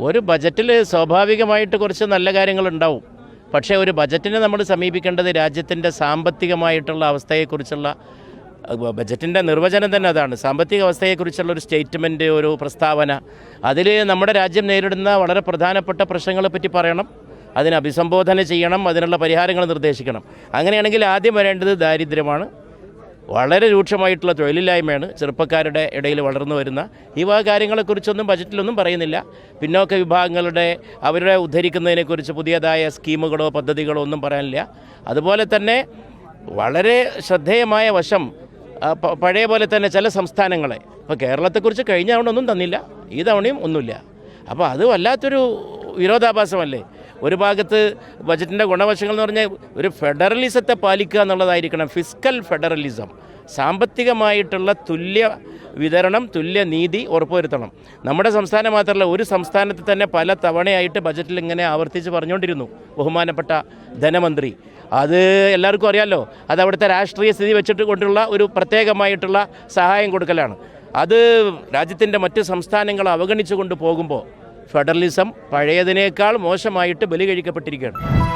ഒരു ബജറ്റിൽ സ്വാഭാവികമായിട്ട് കുറച്ച് നല്ല കാര്യങ്ങളുണ്ടാവും. പക്ഷേ ഒരു ബജറ്റിനെ നമ്മൾ സമീപിക്കേണ്ടത് രാജ്യത്തിന്റെ സാമ്പത്തികമായിട്ടുള്ള അവസ്ഥയെക്കുറിച്ചുള്ള ബജറ്റിന്റെ നിർവചനം തന്നെ അതാണ്. സാമ്പത്തിക അവസ്ഥയെക്കുറിച്ചുള്ള ഒരു സ്റ്റേറ്റ്മെന്റ് ഒരു പ്രസ്താവന. അതിൽ നമ്മുടെ രാജ്യം നേരിടുന്ന വളരെ പ്രധാനപ്പെട്ട പ്രശ്നങ്ങളെ പറ്റി പറയണം. അതിനെ അഭിസംബോധന ചെയ്യണം. അതിനുള്ള പരിഹാരങ്ങൾ നിർദ്ദേശിക്കണം. അങ്ങനെയാണെങ്കിൽ ആദ്യം വരേണ്ടത് ദാരിദ്ര്യമാണ്. വളരെ രൂക്ഷമായിട്ടുള്ള തൊഴിലില്ലായ്മയാണ് ചെറുപ്പക്കാരുടെ ഇടയിൽ വളർന്നു വരുന്ന. ഈ വക കാര്യങ്ങളെക്കുറിച്ചൊന്നും ബജറ്റിലൊന്നും പറയുന്നില്ല. പിന്നോക്ക വിഭാഗങ്ങളുടെ അവരുടെ ഉദ്ധരിക്കുന്നതിനെക്കുറിച്ച് പുതിയതായ സ്കീമുകളോ പദ്ധതികളോ ഒന്നും പറയാനില്ല. അതുപോലെ തന്നെ വളരെ ശ്രദ്ധേയമായ വശം പഴയ പോലെ തന്നെ ചില സംസ്ഥാനങ്ങളെ. ഇപ്പോൾ കേരളത്തെക്കുറിച്ച് കഴിഞ്ഞ തവണ ഒന്നും തന്നില്ല. ഈ തവണയും ഒന്നുമില്ല. അപ്പോൾ അത് വല്ലാത്തൊരു വിരോധാഭാസമല്ലേ? ഒരു ഭാഗത്ത് ബജറ്റിന്റെ ഗുണവശങ്ങൾ എന്ന് പറഞ്ഞാൽ ഒരു ഫെഡറലിസത്തെ പാലിക്കുക എന്നുള്ളതായിരിക്കണം. ഫിസ്ക്കൽ ഫെഡറലിസം സാമ്പത്തികമായിട്ടുള്ള തുല്യ വിതരണം തുല്യ നീതി ഉറപ്പുവരുത്തണം. നമ്മുടെ സംസ്ഥാനം മാത്രമല്ല ഒരു സംസ്ഥാനത്ത് തന്നെ പല തവണയായിട്ട് ബജറ്റിൽ ഇങ്ങനെ ആവർത്തിച്ച് പറഞ്ഞുകൊണ്ടിരുന്നു. ബഹുമാനപ്പെട്ട ധനമന്ത്രി. അത് എല്ലാവർക്കും അറിയാമല്ലോ അത് അവിടുത്തെ രാഷ്ട്രീയ സ്ഥിതി വെച്ചിട്ട് കൊണ്ടുള്ള ഒരു പ്രത്യേകമായിട്ടുള്ള സഹായം കൊടുക്കലാണ്. അത് രാജ്യത്തിന്റെ മറ്റ് സംസ്ഥാനങ്ങൾ അവഗണിച്ചു കൊണ്ട് പോകുമ്പോൾ ഫെഡറലിസം പഴയതിനേക്കാൾ മോശമായിട്ട് ബലി കഴിക്കപ്പെട്ടിരിക്കുകയാണ്.